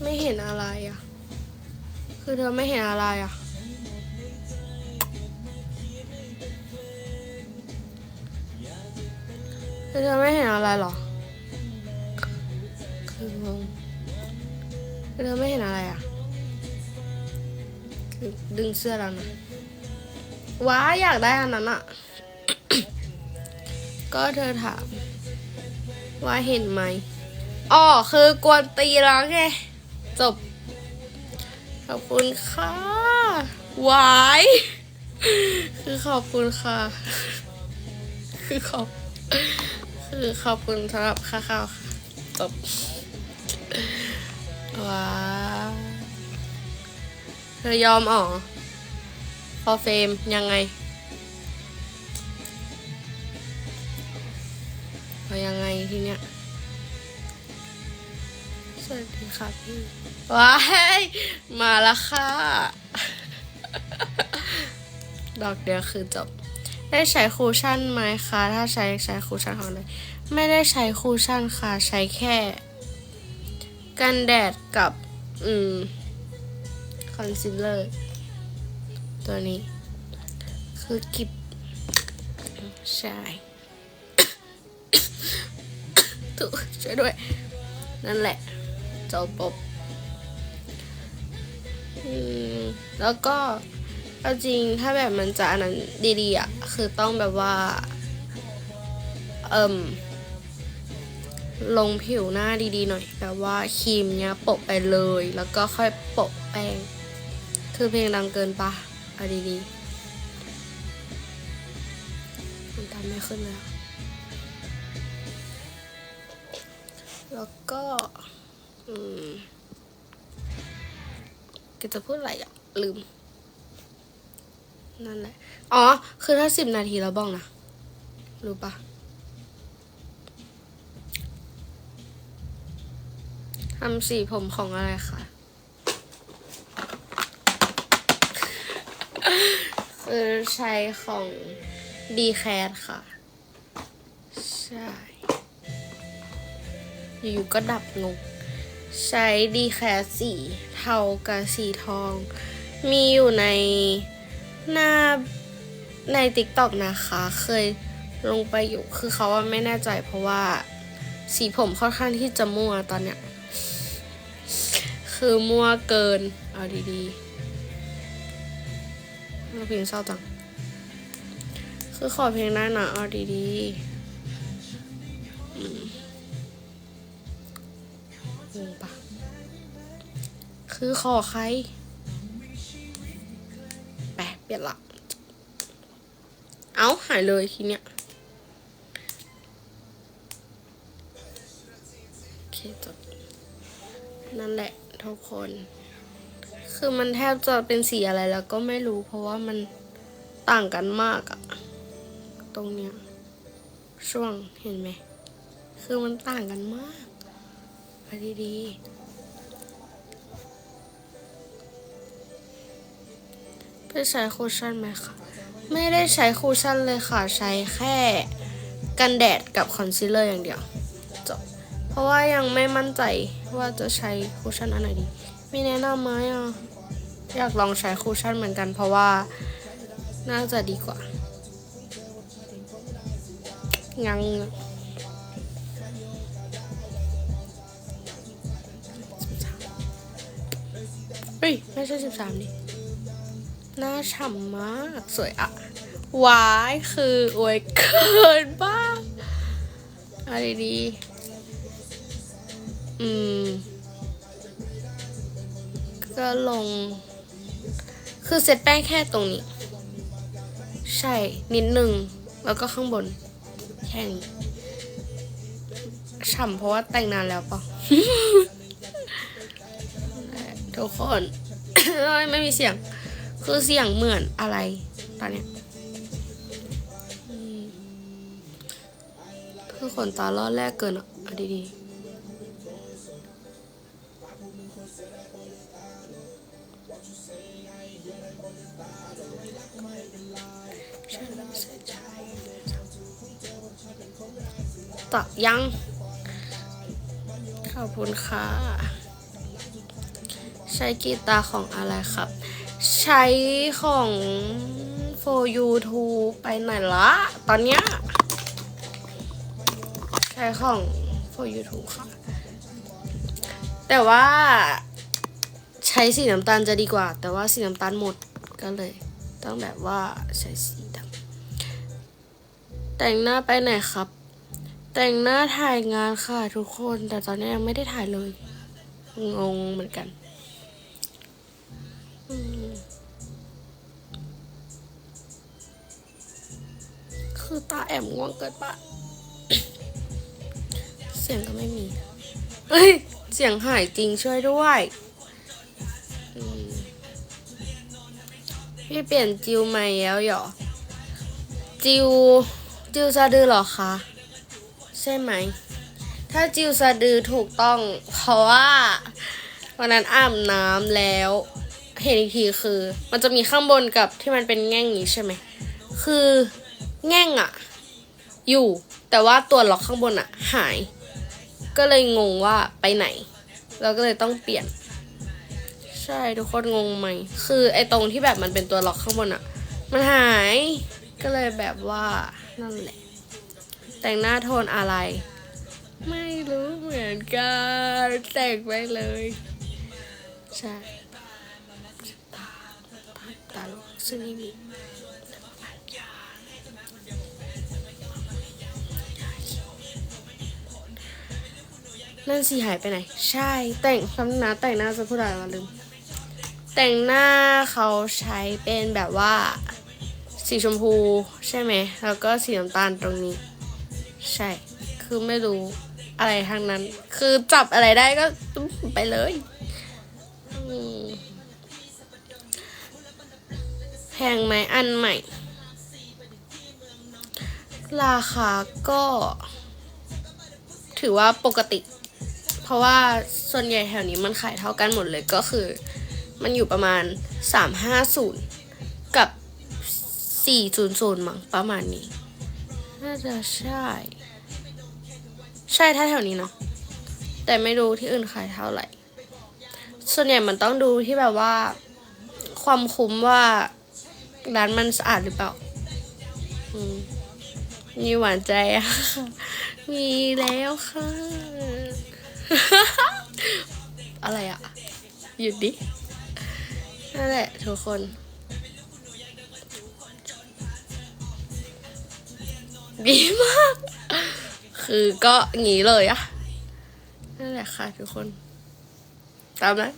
ไม่เห็นอะไรอะ คือเธอไม่เห็นอะไรอะ คือเธอไม่เห็นอะไรหรอ คืองงคือเธอไม่เห็นอะไรอะ คือดึงเสื้อแล้วนะ ว้าอยากได้อันนั้นอะ ก็เธอถามว่าเห็นไหมอ๋อคือกวนตีแล้วไง จบ ขอบคุณค่ะหวาย คือขอบคุณค่ะ คือขอบ คือขอบคุณสำหรับค่าข้าวค่ะ จบ ว้าเธอยอมอ๋อพอเฟรมยังไงเอายังไงทีเนี้ย วัสดีค่ะพี่ว้ายมาล้วค่ะ ดอกเดียวคือจบ ได้ใช้คูชั่นไหมคะ ถ้าใช้ใช้คูชั่นของอะไรไม่ได้ใช้คูชั่นค่ะ ใช้แค่ กันแดดกับ อืม คอนซีลเลอร์ ตัวนี้ คือกิบใช่ถูกช่วยด้วย นั่นแหละ จบปบอืมแล้วก็เอาจริงถ้าแบบมันจะอันนั้นดีๆอะคือต้องแบบว่า เอิ่มลงผิวหน้าดีๆหน่อยแบบว่าครีมเนี้ยโปะไปเลย แล้วก็ค่อยโปะแป้ง คือเพลงดังเกินปะเอาดีๆมันทำไม่ขึ้นแล้ว แล้วก็ ก็จะพูดอะไรอะ ลืม นั่นแหละ อ๋อ คือถ้าสิบนาทีแล้วบ้องนะ รู้ปะทำสีผมของอะไรคะคือใช้ของดีแคทค่ะ ใช่ อยู่ๆก็ดับงง ใช้ดีแคสสีเทากับสีทอง มีอยู่ในหน้าใน t ิ k t o k นะคะ เคยลงไปอยู่คือเขาว่าไม่แน่ใจเพราะว่าสีผมค่อนข้างที่จะมั่วตอนเนี้ย คือมั่วเกิน เอาดีๆเอาเพลงเศร้าจัง คือขอเพลงได้นะเอาดีๆ งงปะคือขอใครแปะเปลี่ยนละเอาหายเลยทีเนี้ยโอเคจบนั่นแหละ ทุกคน คือมันแทบจะเป็นสีอะไรแล้วก็ไม่รู้ เพราะว่ามันต่างกันมากอะตรงเนี้ยช่วงเห็นไหม คือมันต่างกันมาก ไปดีๆไปใช้คูชั่นไหมคะไม่ได้ใช้คูชั่นเลยค่ะ ใช้แค่กันแดดกับคอนซีลเลอร์อย่างเดียวจบเพราะว่ายังไม่มั่นใจว่าจะใช้คูชั่นอันไหนดี มีแนะนำไหมอะอยากลองใช้คูชั่นเหมือนกัน เพราะว่าน่าจะดีกว่างัง ไม่ใช่สิบสามดิหน้าฉ่ำมากสวยอะวายคืออวยเกินบ้าอะไรดีอืม ก็ลง คือเซตแป้งแค่ตรงนี้ ใช่ นิดหนึ่ง แล้วก็ข้างบน แค่นี้ฉ่ำเพราะว่าแต่งนานแล้วปล่าทุกคน ไม่มีเสียง คือเสียงเหมือนอะไรตอนเนี้ยคือขนตาลอดแรกเกินอะดีๆตอบยัง ขอบคุณค่ะ ใช้กีตาร์ของอะไรครับ ใช้ของ for you to ไปไหนละตอนเนี้ยใช้ของ for you to ค่ะ แต่ว่าใช้สีน้ำตาลจะดีกว่า แต่ว่าสีน้ำตาลหมดก็เลย ต้องแบบว่าใช้สีดำแต่งหน้าไปไหนครับ แต่งหน้าถ่ายงานค่ะทุกคน แต่ตอนนี้ยังไม่ได้ถ่ายเลย งงเหมือนกัน คือตาแอบง่วงเกินปะ เสียงก็ไม่มี เฮ้ย เสียงหายจริงช่วยด้วยพี่เปลี่ยนจิวใหม่แล้วเหรอ จิว จิวซาดือหรอคะ ใช่ไหม ถ้าจิวซาดือถูกต้อง เพราะว่าวันนั้นอาบน้ำแล้ว เห็นอีกทีคือ มันจะมีข้างบนกับที่มันเป็นแง่งนี้ใช่ไหม คือ แง่งอะอยู่ แต่ว่าตัวล็อกข้างบนอะหาย ก็เลยงงว่าไปไหน เราก็เลยต้องเปลี่ยน ใช่ทุกคนงงไหม คือไอ้ตรงที่แบบมันเป็นตัวล็อกข้างบนอะมันหาย ก็เลยแบบว่านั่นแหละ แต่งหน้าโทนอะไร ไม่รู้เหมือนกัน แต่งไปเลย ใช่ตาตาลกซึ่งไม่มี นั่นสิหายไปไหน ใช่ แต่งคำนะแต่งหน้าจะพูดอะไรมาลืม แต่งหน้าเขาใช้เป็นแบบว่า สีชมพูใช่ไหม แล้วก็สีน้ำตาลตรงนี้ ใช่ คือไม่รู้อะไรทางนั้น คือจับอะไรได้ก็ไปเลยแพงไหมอันใหม่ ราคาก็ ถือว่าปกติ ราะว่าส่วนใหญ่แถวนี้มันขายเท่ากันหมดเลยก็คือ มันอยู่ประมาณ 350 กับ 400มั้งประมาณนี้ น่าจะใช่ ใช่ถ้าแถวนี้เนาะแต่ไม่รู้ที่อื่นขายเท่าไหร่ ส่วนใหญ่มันต้องดูที่แบบว่า ความคุ้มว่าร้านมันสะอาดหรือเปล่ามมีหวานใจอะมีแล้วค่ะ อะไรอะหยุดดิ นั่นแหละทุกคน ดีมาก คือก็งี้เลยอะนั่นแหละค่ะทุกคน ตามนั้น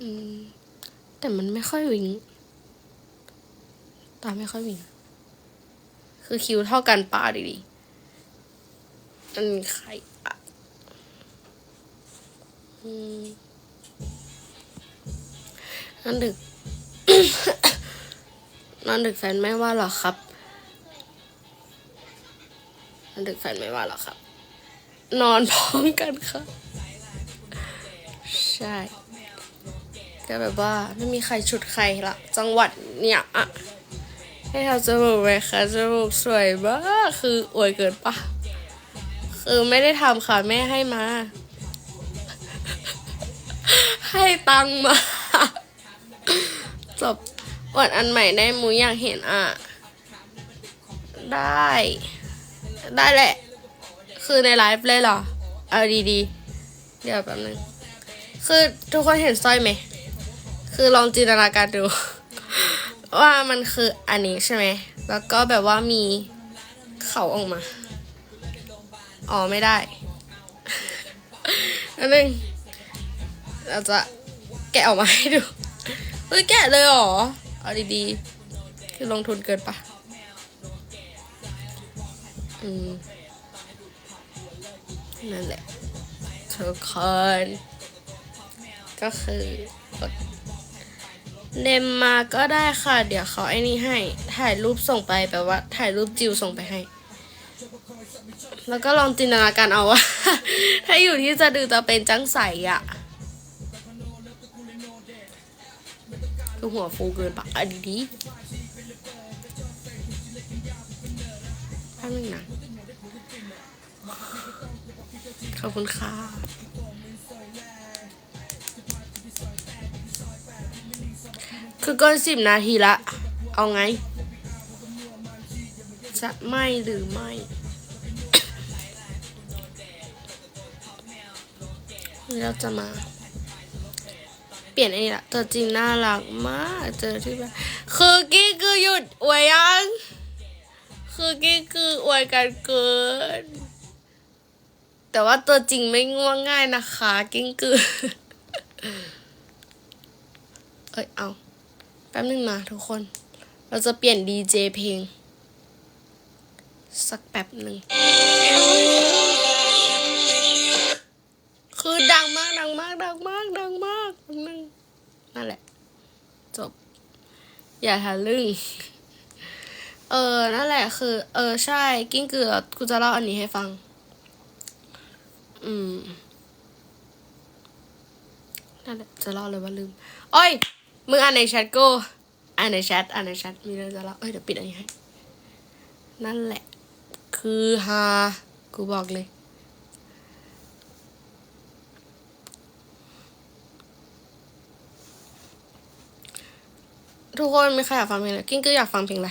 อืมแต่มันไม่ค่อยวิงตาไม่ค่อยวิง คือคิ้วเท่ากันป้าดีๆอันนี้ใครอะอืมนั่นดึก นอนดึกแฟนไม่ว่าหรอครับ นอนดึกแฟนไม่ว่าหรอครับ นอนพร้อมกันครับ ใช่ก็แบบว่าไม่มีใครชุดใครละจังหวัดเนี่ยอะ ให้ทำจมูกไหมคะจมูกสวยมากคืออวยเกินปะคือไม่ได้ทำค่ะแม่ให้มา ให้ตังค์มาจบอวดอันใหม่ได้มูอยากเห็นอะ ได้ ได้แหละ คือในไลฟ์เลยเหรอ เอาดีๆ เดี๋ยวแป๊บนึง คือทุกคนเห็นสร้อยไหม คือลองจินตนาการดู ว่ามันคืออันนี้ใช่ไหม แล้วก็แบบว่ามีเขาออกมา อ๋อ ไม่ได้อันนึงเราจะแกะออกมาให้ดูเฮ้ยแกะเลยหรอ เอาดีๆ คือลงทุนเกินปะอืม นั่นแหละทุกคนก็คือ เนมมาก็ได้ค่ะ เดี๋ยวเขาไอ้นี่ให้ ถ่ายรูปส่งไปแปลว่า ถ่ายรูปจิวส่งไปให้ แล้วก็ลองจินตนาการเอาว่า ถ้าอยู่ที่จะดูจะเป็นจังใสอะคือหัวฟูเกินปะอดีดีแป๊บนึงนะขอบคุณค่ะ คือเกินสิบนาทีละ เอาไง จะไม่หรือไม่เราจะมา เปลี่ยนไอ้นี่ละตัวจริงน่ารักมาก เจอที่บ้านคือกี้คือหยุดอวยยัง คือกี้คืออวยกันเกิน แต่ว่าตัวจริงไม่ง่วงง่ายนะคะ กิ้งกือเอ้ยเอา แป๊บนึงนะทุกคน เราจะเปลี่ยนดีเจเพลง สักแป๊บหนึ่ง คือดังมาก ดังมาก ดังมาก ดังมากแป๊บนึงนั่นแหละ จบ อย่าทะลึ่ง เออ นั่นแหละ คือ เออ ใช่ กิ้งเกลือกูจะเล่าอันนี้ให้ฟัง อืม นั่นแหละ จะเล่าเลยว่าลืม โอ้ย มึงอ่านในแชทกูอ่านในแชทอ่านในแชทมีเรื่องจะเล่าเอ้ยเดี๋ยวปิดอันนี้ให้ นั่นแหละ คือฮากูบอกเลย ทุกคนมีใครอยากฟังเพลงอะไรกิ้งก็อยากฟังเพลงอะไร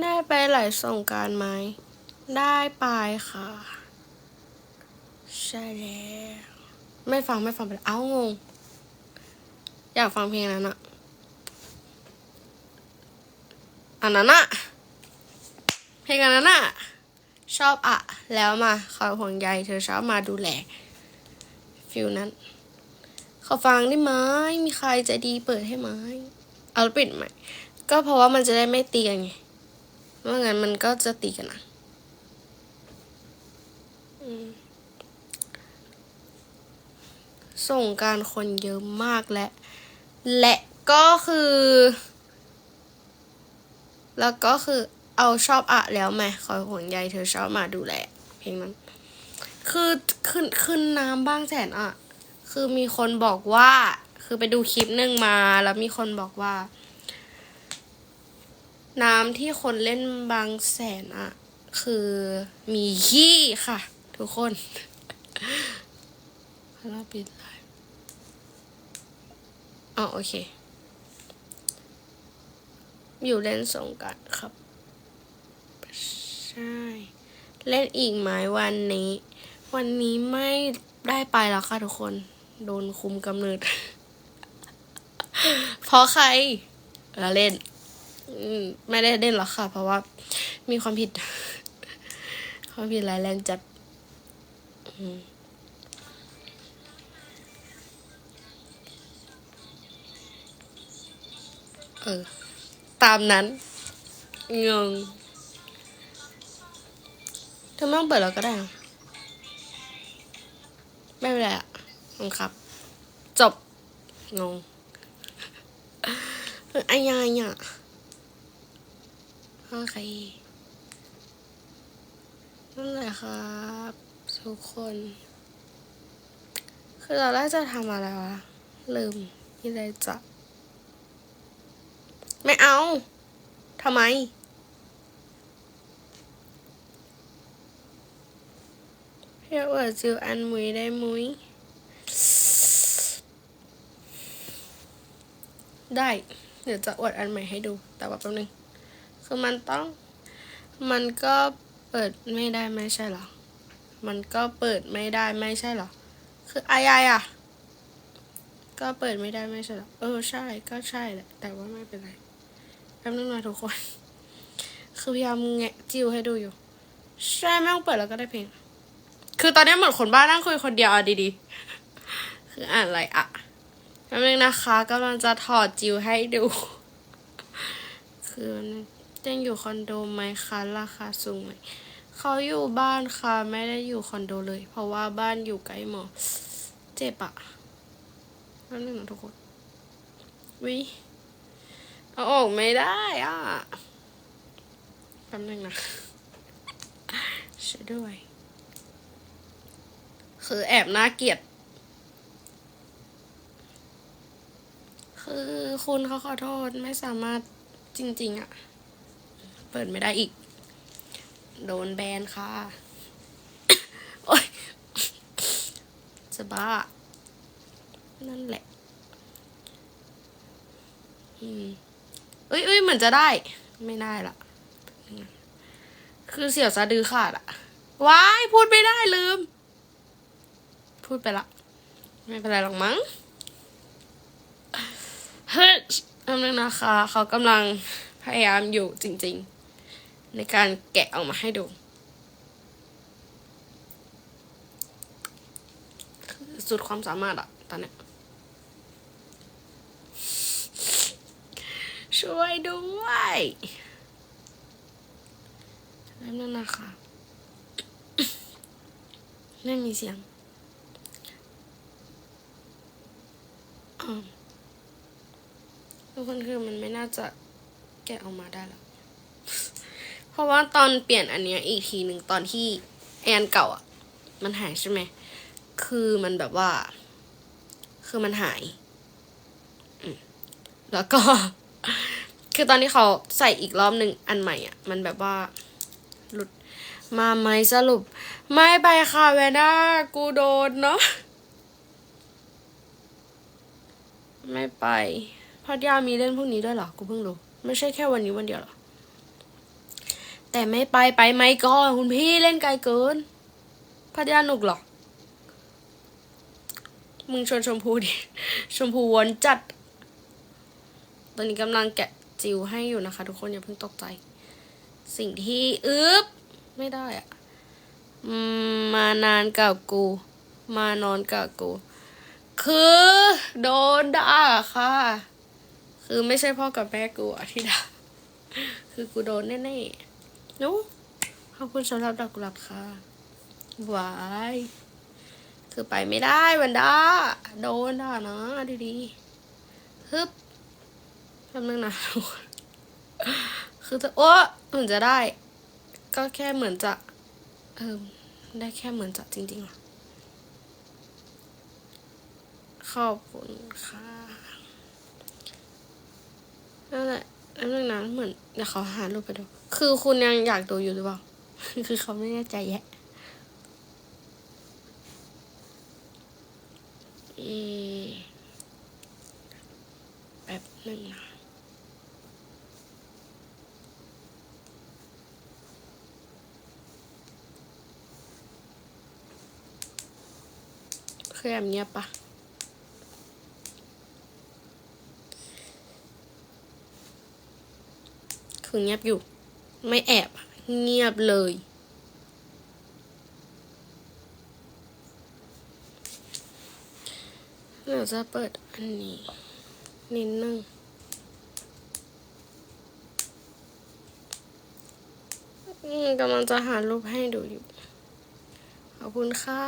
ได้ไปหลายสงการไหม ได้ไปค่ะ ใช่แล้วไม่ฟังไม่ฟังไปเอ้างง อยากฟังเพลงนั้นอะอันนั้นอะเพลงอันนั้นอะชอบอะ แล้วมาคอยห่วงใยเธอชอบมาดูแลฟิลนั้นเขาฟังได้ไหมมีใครใจดีเปิดให้ไหมเอาปิดไหมก็เพราะว่ามันจะได้ไม่ตีกันไงไม่งั้นมันก็จะตีกันนะอืม ส่งการคนเยอะมากและ และก็คือ แล้วก็คือเอาชอบอะแล้วไหมคอยห่วงใยเธอชอบมาดูแลเพลงนั้นคือขึ้นขึ้นน้ำบ้างแสนอะคือมีคนบอกว่า คือไปดูคลิปหนึ่งมา แล้วมีคนบอกว่า น้ำที่คนเล่นบางแสนอะคือมีขี้ค่ะ ทุกคน เราปิดไลฟ์อ๋อโอเค อยู่เล่นสงกรารครับ ใช่ เล่นอีกไหมวันนี้ วันนี้ไม่ได้ไปแล้วค่ะทุกคน โดนคุมกำเนิด เพราะใครเราเล่นอืมไม่ได้เล่นหรอกค่ะ เพราะว่า มีความผิด ความผิดร้ายแรงจัด อืม เออ ตามนั้น งงเธอไม่ต้องเปิดแล้วก็ได้นะไม่เป็นไรอะงครับ จบ งงเอายายอะโอเคนั่นแหละครับทุกคน คือตอนแรกจะทำอะไรวะ ลืมที่ไรจะ ไม่เอา ทำไม เรียกว่าจิวอันมุยได้มุย ได้ เดี๋ยวจะอวดอันใหม่ให้ดู แต่ว่าแป๊บนึง คือมันต้อง มันก็เปิดไม่ได้ไม่ใช่หรอ มันก็เปิดไม่ได้ไม่ใช่หรอ คืออายายอะก็เปิดไม่ได้ไม่ใช่หรอ เออใช่ก็ใช่แหละ แต่ว่าไม่เป็นไร แป๊บนึงนะทุกคน คือพยายามแงะจิวให้ดูอยู่ ใช่ไม่ต้องเปิดแล้วก็ได้เพลง คือตอนนี้เหมือนคนบ้านั่งคุยคนเดียวอะดีๆ คืออ่านอะไรอะแป๊บนึงนะคะกำลังจะถอดจิวให้ดู คือมันยังอยู่คอนโดไหมคะราคาสูงไหมเขาอยู่บ้านค่ะไม่ได้อยู่คอนโดเลย เพราะว่าบ้านอยู่ใกล้หมอ เจ็บอะแป๊บนึงนะทุกคนวิ เอาออกไม่ได้อะแป๊บนึงนะช่วยด้วย คือแอบน่าเกลียด คือคุณเขาขอโทษไม่สามารถจริง ๆ อะ เปิดไม่ได้อีก โดนแบนค่ะ โอ๊ยจะบ้า นั่นแหละ อืม เอ้ยเอ้ยเหมือนจะได้ ไม่ได้ละ คือเสียวสะดือขาดอะว้ายพูดไม่ได้ลืม พูดไปละ ไม่เป็นไรหรอกมั้ง เฮ้ยอันนึงนะคะ เขากำลังพยายามอยู่จริง ๆ ในการแกะออกมาให้ดูสุดความสามารถอะตอนเนี้ย ช่วยด้วยแล้วนั่นนะคะไม่มีเสียงทุกคนคือมันไม่น่าจะแกะออกมาได้แล้ว เพราะว่าตอนเปลี่ยนอันเนี้ยอีกทีหนึ่งตอนที่แอนเก่าอะ มันหายใช่ไหม คือมันแบบว่า คือมันหาย แล้วก็ คือตอนที่เขาใส่อีกรอบหนึ่งอันใหม่อะ มันแบบว่า หลุดมาไหมสรุป ไม่ไปค่ะแวนด้ากูโดนเนาะไม่ไปพัทยามีเล่นพวกนี้ด้วยเหรอ กูเพิ่งรู้ ไม่ใช่แค่วันนี้วันเดียวเหรอ แต่ไม่ไปไปไหมก็คุณพี่เล่นไกลเกินพัทยาหนุกเหรอ มึงชวนชมพูดิ ชมพูวนจัด ตอนนี้กำลังแกะจิวให้อยู่นะคะ ทุกคนอย่าเพิ่งตกใจ สิ่งที่อึบไม่ได้อะมมานานกับกู มานอนกับกู คือโดนด่าค่ะ คือไม่ใช่พ่อกับแม่กูอะที่ด่าคือกูโดนแน่ๆนู้ขอบคุณสำหรับดอกกุหลาบค่ะวายคือไปไม่ได้วันด้าโดนด่านะดีๆฮึบ แป๊บนึงนะทุกคนคือจะโอ้เหมือนจะได้ ก็แค่เหมือนจะเออได้แค่เหมือนจะจริงๆเหรอขอบคุณค่ะนั่นแหละนั่นนึงนะเหมือนเดี๋ยวเขาหารูปไปดู คือคุณยังอยากดูอยู่หรือเปล่า คือเขาไม่แน่ใจแยะอืมแบบนึ่งนะ คือแบบเงียบปะคือเงียบอยู่ ไม่แอบ เงียบเลยเดี๋ยวจะเปิดอันนี้ นิดนึงอืมกำลังจะหารูปให้ดูอยู่ ขอบคุณค่ะ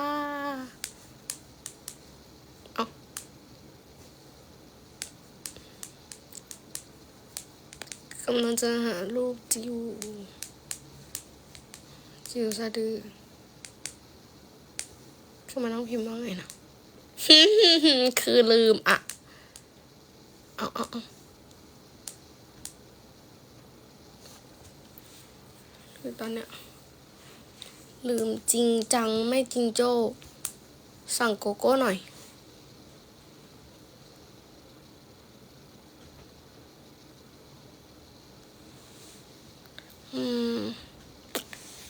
เอา กำลังจะหารูปจิวจิวสะดือคือมันต้องพิมพ์ว่าไงนะคือลืมอะเอาเอาเอาคือตอนเนี้ยลืมจริงจังไม่จริงโจ้ สั่งโกโก้หน่อย อืม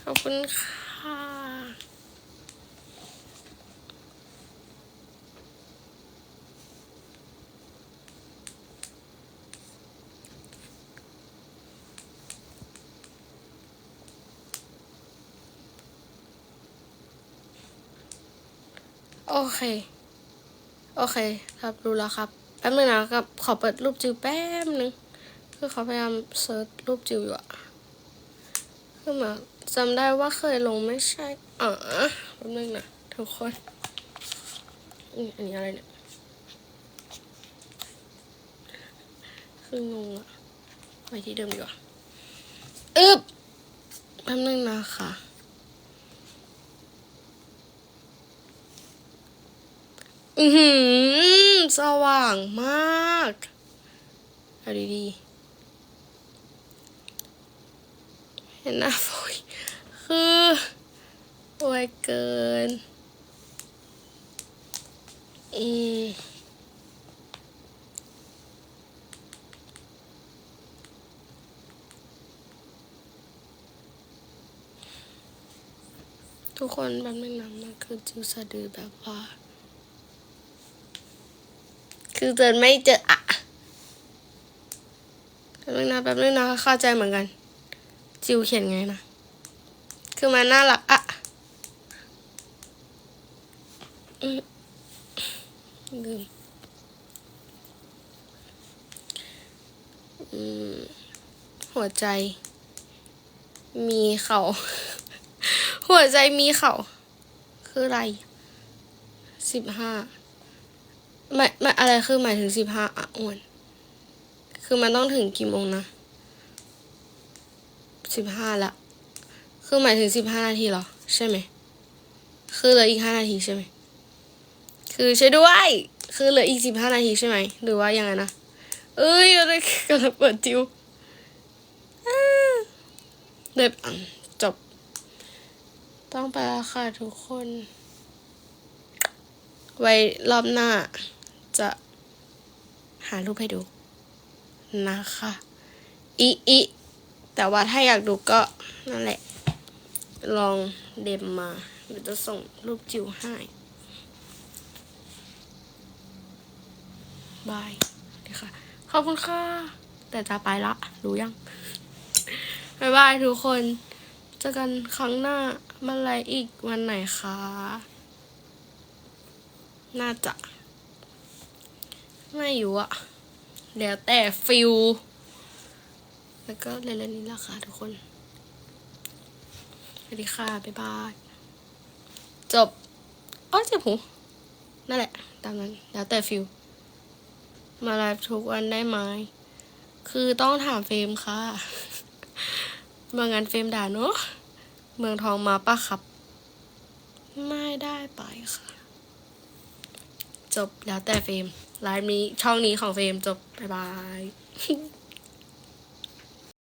ขอบคุณค่ะโอเค โอเค ครับรู้แล้วครับ แป๊บนึงนะครับ ขอเปิดรูปจิวแป๊บนึง คือเขาพยายามเซิร์ชรูปจิวอยู่อะ คือมือนจำได้ว่าเคยลงไม่ใช่อ๋อแป๊บนึงนะทุกคนอันนี้อะไรเนี่ย คืองงอะไปที่เดิมดีกว่าอึบแป๊บนึงนะคะอือหือ สว่างมาก เอาดี เห็นหน้าโฟยคือโวยเกิน อืมทุกคนแป๊บนึงนะมันคือจิวสะดือแบบว่า คือเจนไม่เจออะแป๊บนึงนะแป๊บนึงนะเข้าใจเหมือนกัน จิวเขียนไงนะ คือมันน่ารักอะลืมหัวใจ มีเขา หัวใจมีเขา คืออะไรสิบห้าไม่ไม่อะไรคือหมายถึงสิบห้าอะอ้วน คือมันต้องถึงกี่โมงนะ สิบห้าละ คือหมายถึงสิบห้านาทีเหรอ ใช่ไหม คือเหลืออีกห้านาทีใช่ไหม คือใช่ด้วย คือเหลืออีกสิบห้านาทีใช่ไหม หรือว่ายังไงนะ เอ้ยอะไรกำลังเปิดจิวเด็บจบ ต้องไปแล้วค่ะทุกคน ไว้รอบหน้าจะหารูปให้ดูนะคะ อีอี แต่ว่าถ้าอยากดูก็นั่นแหละ ลองเดมมาเดี๋ยวจะส่งรูปจิวให้บายดีค่ะ ขอบคุณค่ะ แต่จะไปละ รู้ยังบายบายทุกคน เจอกันครั้งหน้าเมื่อไรอีกวันไหนคะ น่าจะ ไม่อยู่อะแล้วแต่ฟิล แล้วก็เล่นๆนี้ละค่ะทุกคน สวัสดีค่ะ บ๊ายบาย จบอ้อเจ็บหู นั่นแหละ ตามนั้น แล้วแต่ฟิลมาไลฟ์ทุกวันได้ไหม คือต้องถามเฟรมค่ะเมื่องั้นเฟรมด่าเนอะเมืองทองมาปะครับ ไม่ได้ไปค่ะ จบแล้วแต่เฟรมไลฟ์นี้ช่องนี้ของเฟรมจบ บ๊ายบาย